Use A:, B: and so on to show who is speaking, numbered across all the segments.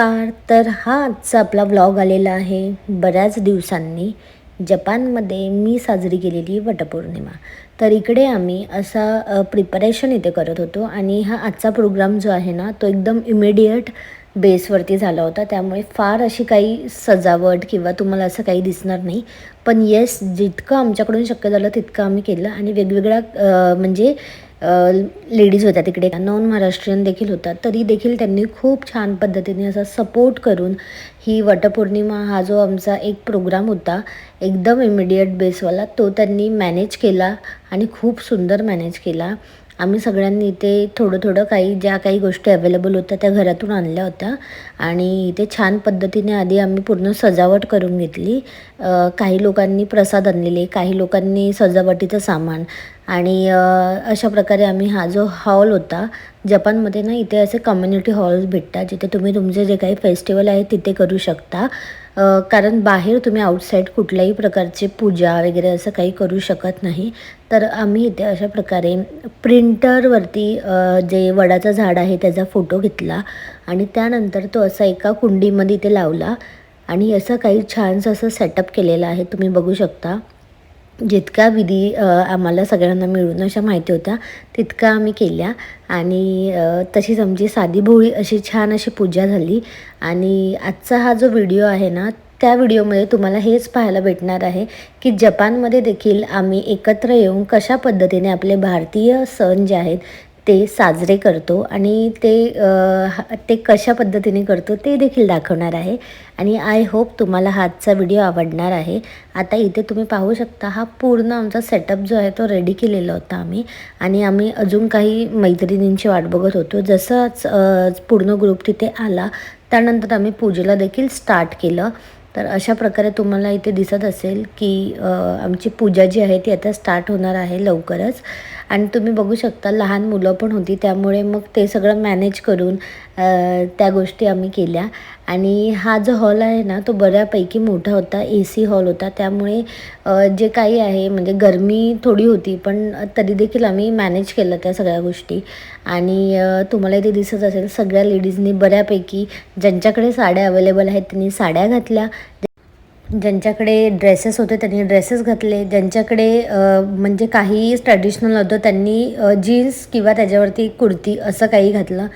A: नमस्कार. तर हा आजचा आपला ब्लॉग आलेला आहे. बऱ्याच दिवसांनी जपानमध्ये मी साजरी केलेली वटपौर्णिमा. तर इकडे आम्ही असा प्रिपरेशन इथे करत होतो आणि हा आजचा प्रोग्राम जो आहे ना तो एकदम इमिडिएट बेसवरती झाला होता. त्यामुळे फार अशी काही सजावट किंवा तुम्हाला असं काही दिसणार नाही. पण येस जितकं आमच्याकडून शक्य झालं तितकं आम्ही केलं आणि वेगवेगळ्या म्हणजे लेडीज होत्या तिकडे. नॉन महाराष्ट्रीयन देखील होता. तरी देखील त्यांनी खूप छान पद्धतीने असा सपोर्ट करून ही वटपौर्णिमा हा जो आमचा एक प्रोग्राम होता एकदम इमिडिएट बेसवाला तो त्यांनी मॅनेज केला आणि खूप सुंदर मॅनेज केला. आम्ही सगळ्यांनी इथे थोडं थोडं काही ज्या काही गोष्टी अवेलेबल होत्या त्या घरातून आणल्या होत्या. आणि इथे छान पद्धतीने आधी आम्ही पूर्ण सजावट करून घेतली. काही लोकांनी प्रसाद आणलेले काही लोकांनी सजावटीचं सामान. आणि अशा प्रकारे आम्ही हा जो हॉल होता जपानमध्ये ना इथे असे कम्युनिटी हॉल्स भेटतात जिथे तुम्ही तुमचे जे काही फेस्टिवल आहे तिथे करू शकता. कारण बाहेर तुम्ही आउटसाईड कुठल्याही प्रकारचे पूजा वगैरे असं काही करू शकत नाही. तर आम्ही इथे अशा प्रकारे प्रिंटरवरती जे वडाचं झाड आहे त्याचा फोटो घेतला आणि त्यानंतर तो असा एका कुंडीमध्ये इथे लावला आणि असं काही छानसं असं सेटअप केलेलं आहे. तुम्ही बघू शकता. जितका विधी आम्हाला सगळ्यांना मिळून अशा माहिती होत्या तितका आम्ही केल्या. आणि तशीच आमची साधी भोळी अशी छान अशी पूजा झाली. आणि आजचा हा जो व्हिडिओ आहे ना त्या व्हिडिओमध्ये तुम्हाला हेच पाहायला भेटणार आहे की जपानमध्ये देखील आम्ही एकत्र येऊन कशा पद्धतीने आपले भारतीय सण जे आहेत ते साजरे करतो आणि ते हा- ते कशा पद्धतीने करतो ते देखील दाखवणार आहे. आणि आय होप तुम्हाला हा आजचा व्हिडिओ आवडणार आहे. आता इथे तुम्ही पाहू शकता हा पूर्ण आमचा सेटअप जो आहे तो रेडी केलेला होता आम्ही. आणि आम्ही अजून काही मैत्रिणींची वाट बघत होतो. जसंच पूर्ण ग्रुप तिथे आला त्यानंतर आम्ही पूजेला देखील स्टार्ट केलं. तर अशा प्रकारे तुम्हाला इथे दिसत असेल की आमची पूजा जी आहे ती आता स्टार्ट होणार आहे लवकरच. आणि तुम्ही बघू शकता लहान मुलं पण होती त्यामुळे मग ते सगळं मॅनेज करून त्या गोष्टी आम्ही केल्या. आणि हा जो हॉल आहे ना तो बऱ्यापैकी मोठा होता ए सी हॉल होता. त्यामुळे जे काही आहे म्हणजे गरमी थोडी होती पण तरी देखील आम्ही मॅनेज केलं त्या सगळ्या गोष्टी. आणि तुम्हाला इथे दिसत असेल सगळ्या लेडीजनी बऱ्यापैकी ज्यांच्याकडे साड्या अवेलेबल आहेत त्यांनी साड्या घातल्या. ज्यांच्याकडे ड्रेसेस होते त्यांनी ड्रेसेस घातले. ज्यांच्याकडे म्हणजे काही ट्रॅडिशनल होतं त्यांनी जीन्स किंवा त्याच्यावरती कुर्ती असं काही घातलं.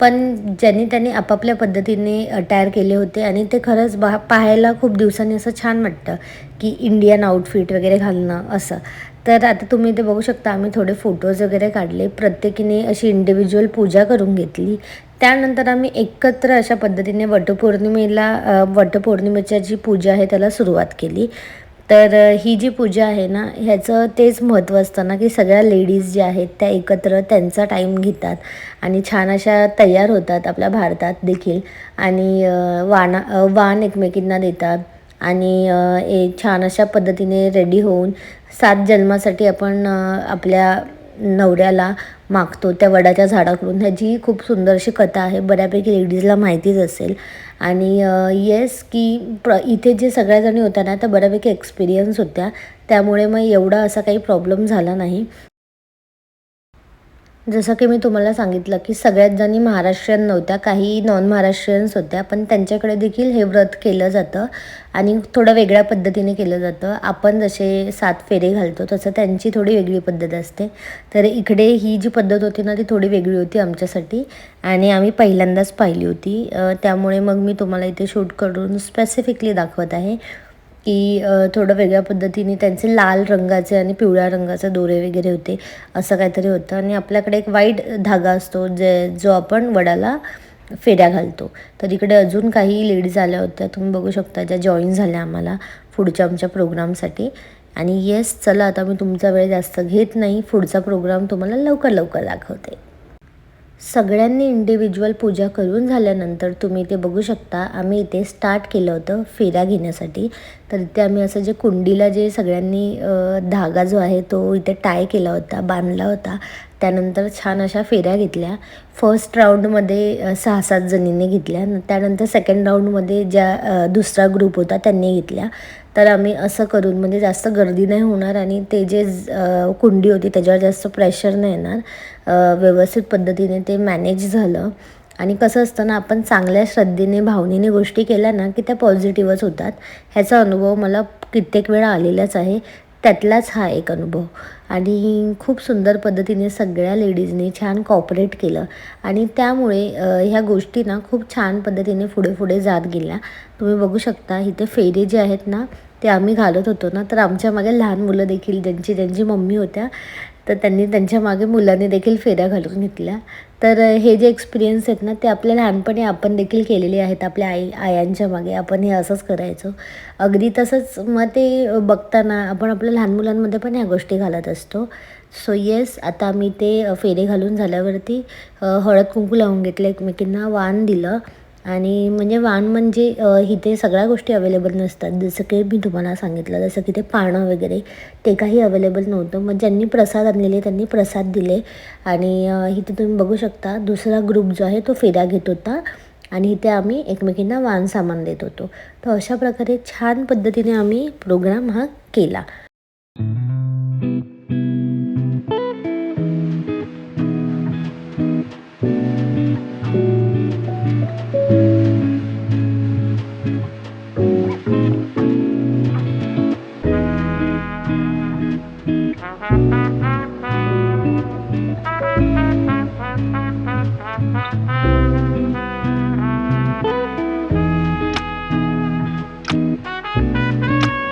A: पण ज्यांनी त्यांनी आपापल्या पद्धतीने अटायर केले होते आणि ते खरंच बा पाहायला खूप दिवसांनी असं छान वाटतं की इंडियन आउटफिट वगैरे घालणं असं. तर आता तुम्ही ते बघू शकता आम्ही थोडे फोटोज वगैरे काढले. प्रत्येकीने अशी इंडिव्हिज्युअल पूजा करून घेतली. त्यानंतर आम्ही एकत्र अशा पद्धतीने वटपौर्णिमेला वटपौर्णिमेच्या जी पूजा आहे त्याला सुरुवात केली. तर ही जी पूजा आहे ना ह्याचं तेच महत्त्व असतं ना की सगळ्या लेडीज ज्या आहेत त्या एकत्र त्यांचा टाईम घेतात आणि छान अशा तयार होतात आपल्या भारतात देखील. आणि वाना वाण एकमेकींना देतात आणि एक छान अशा पद्धतीने रेडी होऊन सात जन्मासाठी आपण आपल्या नवऱ्याला मागतो त्या वडाच्या झाडाकडून. ह्याची खूप सुंदरशी कथा आहे. बऱ्यापैकी लेडीजला माहितीच असेल. आणि येस की प्र इथे जे सगळ्याजणी होत्या ना त्या बऱ्यापैकी एक्सपिरियन्स होत्या. त्यामुळे मग एवढा असा काही प्रॉब्लेम झाला नाही. जसं की मी तुम्हाला सांगितलं की सगळ्यात जणी महाराष्ट्रीयन नव्हत्या काही नॉन महाराष्ट्रीयन्स होत्या पण त्यांच्याकडे देखील हे व्रत केलं जातं आणि थोडं वेगळ्या पद्धतीने केलं जातं. आपण जसे सात फेरे घालतो तसं त्यांची थोडी वेगळी पद्धत असते. तर इकडे ही जी पद्धत होती ना ती थोडी वेगळी होती आमच्यासाठी आणि आम्ही पहिल्यांदाच पाहिली होती. त्यामुळे मग मी तुम्हाला इथे शूट करून स्पेसिफिकली दाखवत आहे. की थोडं वेगळ्या पद्धतीने त्यांचे लाल रंगाचे आणि पिवळ्या रंगाचे दोरे वगैरे होते असं काहीतरी होतं. आणि आपल्याकडे एक वाईट धागा असतो जे जो आपण वडाला फेऱ्या घालतो. तर इकडे अजून काही लेडीज आल्या होत्या तुम्ही बघू शकता ज्या जॉईन झाल्या आम्हाला पुढच्या आमच्या प्रोग्रामसाठी. आणि येस चला आता मी तुमचा वेळ जास्त घेत नाही पुढचा प्रोग्राम तुम्हाला लवकर लवकर दाखवते. सगळ्यांनी इंडिव्हिज्युअल पूजा करून झाल्यानंतर तुम्ही ते बघू शकता. आम्ही इथे स्टार्ट केलं होतं फेऱ्या घेण्यासाठी. तर इथे आम्ही असं जे कुंडीला जे सगळ्यांनी धागा जो आहे तो इथे टाय केला होता बांधला होता. त्यानंतर छान अशा फेऱ्या घेतल्या. फर्स्ट राऊंडमध्ये सहा सात जणींनी घेतल्या. त्यानंतर सेकंड राऊंडमध्ये ज्या दुसरा ग्रुप होता त्यांनी घेतल्या. तर आम्ही असं करून म्हणजे जास्त गर्दी नाही होणार आणि ते जे कुंडी होती त्याच्यावर जास्त प्रेशर नाही येणार. व्यवस्थित पद्धतीने ते मॅनेज झालं. आणि कसं असतं ना आपण चांगल्या श्रद्धेने भावनेने गोष्टी केल्या ना की त्या पॉझिटिव्हच होतात. ह्याचा अनुभव मला कित्येक वेळा आलेलाच आहे. त्यातलाच हा एक अनुभव. आणि खूप सुंदर पद्धतीने सगळ्या लेडीजनी छान कॉपरेट केलं. आणि त्यामुळे ह्या गोष्टी ना खूप छान पद्धतीने पुढे पुढे जात गेल्या. तुम्ही बघू शकता इथे फेरे जे आहेत ना ते आम्ही घालत होतो ना तर आमच्या मागे लहान मुलं देखील ज्यांची ज्यांची मम्मी होत्या तर त्यांनी त्यांच्या मागे मुलांनी देखील फेऱ्या घालून घेतल्या. तर हे जे एक्सपिरियन्स आहेत ना ते आपल्या लहानपणी आपण देखील केलेले आहेत. आपल्या आई आयांच्या मागे आपण हे असंच करायचो. अगदी तसंच मग ते बघताना आपण आपल्या लहान मुलांमध्ये पण ह्या गोष्टी घालत असतो. सो येस आता मी ते फेरे घालून झाल्यावरती हळद कुंकू लावून घेतलं एकमेकींना वाण दिलं. आणि म्हणजे वाण म्हणजे इथे सगळ्या गोष्टी अवेलेबल नसतात. जसं की मी तुम्हाला सांगितलं जसं की ते पानं वगैरे ते काही अवेलेबल नव्हतं. मग ज्यांनी प्रसाद आणलेले त्यांनी प्रसाद दिले. आणि इथे तुम्ही बघू शकता दुसरा ग्रुप जो आहे तो फेऱ्या घेत होता. आणि इथे आम्ही एकमेकींना वाण सामान देत होतो. तर अशा प्रकारे छान पद्धतीने आम्ही प्रोग्राम हा केला.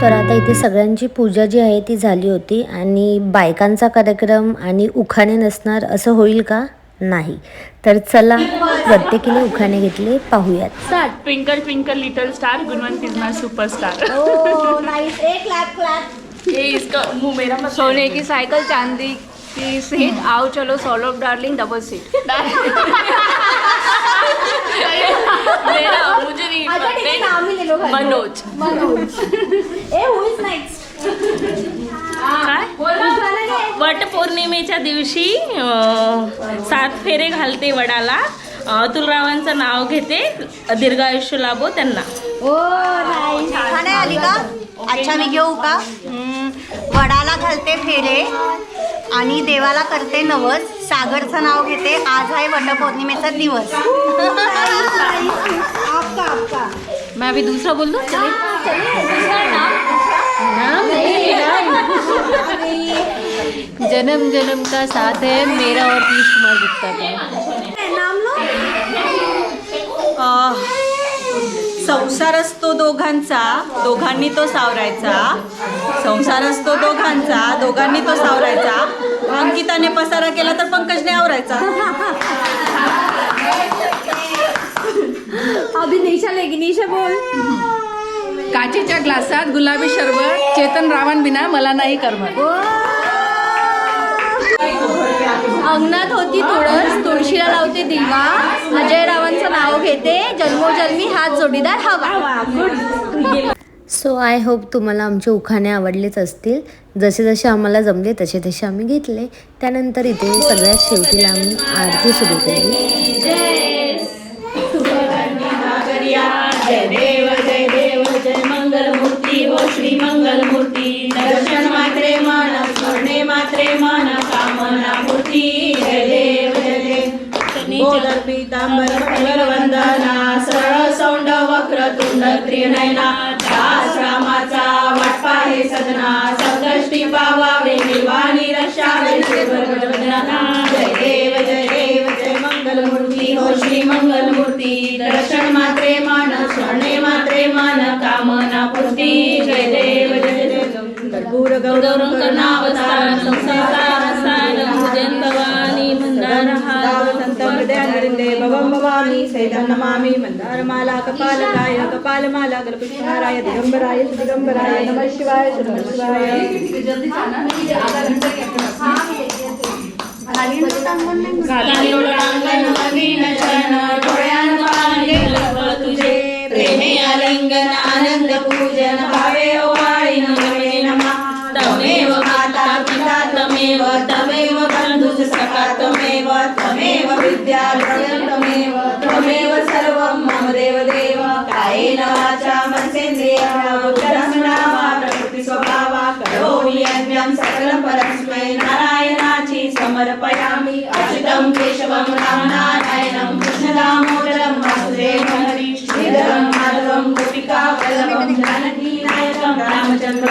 A: तर आता इथे सगळ्यांची पूजा जी आहे ती झाली होती आणि बायकांचा कार्यक्रम आणि उखाणे नसणार असं होईल का? नाही. तर चला प्रत्येकीने उखाणे घेतले पाहूयात.
B: Twinkle twinkle little star Gunwant is my superstar ये इसका मुंह मेरा मत
C: सोने की साइकिल चांदी. की सीट आओ चलो सोलो डार्लिंग डबल सीट
B: मुझे नहीं पता मनोज। काय? वट पौर्णिमेच्या दिवशी अं, सात फेरे घालते वडाला. अतुलरावांचं नाव घेते. दीर्घ आयुष्य लाभो त्यांना.
D: आली का अच्छा मी घेऊ का? हम्म, वडाला घालते फेरे आणि देवाला करते नवस. सागरचं नाव घेते आज आहे वटपौर्णिमेचा दिवस.
C: मैं अभी दूसरा बोल दूं? चलिए जन्म जन्म का साथ है मेरा और पीयूष कुमार गुप्ता का।
E: संसार असतो दोघांचा दोघांनी तो सावरायचा. संसार असतो दोघांचा दोघांनी तो सावरायचा. अंकिताने पसारा केला तर पंकजने आवरायचा.
C: अभी निशा लेगी निशा बोल. काचेच्या ग्लासात गुलाबी शरबत चेतन रावण बिना मला नाही करमत. अंगणात होती तुळस. तुळशीला लावते दिवा. अजय रावांचं नाव घेते. जन्मोजन्मी हात जोडीदार हवा.
A: सो आय होप तुम्हाला आमचे उखाणे आवडलेच असतील. जसे जसे आम्हाला जमले तसे तसे आम्ही घेतले. त्यानंतर इथे सगळ्यात शेवटीला आम्ही आरती सुरू केली.
E: वक्र त्रिनयना दास रामाचा वाटपा हे सजना सप्तष्टी पावावे निर्वाणी रक्षावे जय देव जय देव जय मंगल मूर्ती हो श्री मंगल मूर्ती दर्शन मात्रे मान स्मरणे मात्रे मान कामना पूर्ती जय देव जय देव. कर्पूर गौरव करुणावतारं संसारसारं भवामि सैलं नमामि मन्दारमाला कपालकाय कपालमाला गलपुष्पहाराय दिगम्बराय दिगम्बराय नमः शिवाय नमः शिवाय। तुझे प्रेमे आलिंगन आनंद पूजन भावे ओवाळी नमा तमेव माता पिता तमेव तमेव बंधुः सखा तमेव तमेव विद्या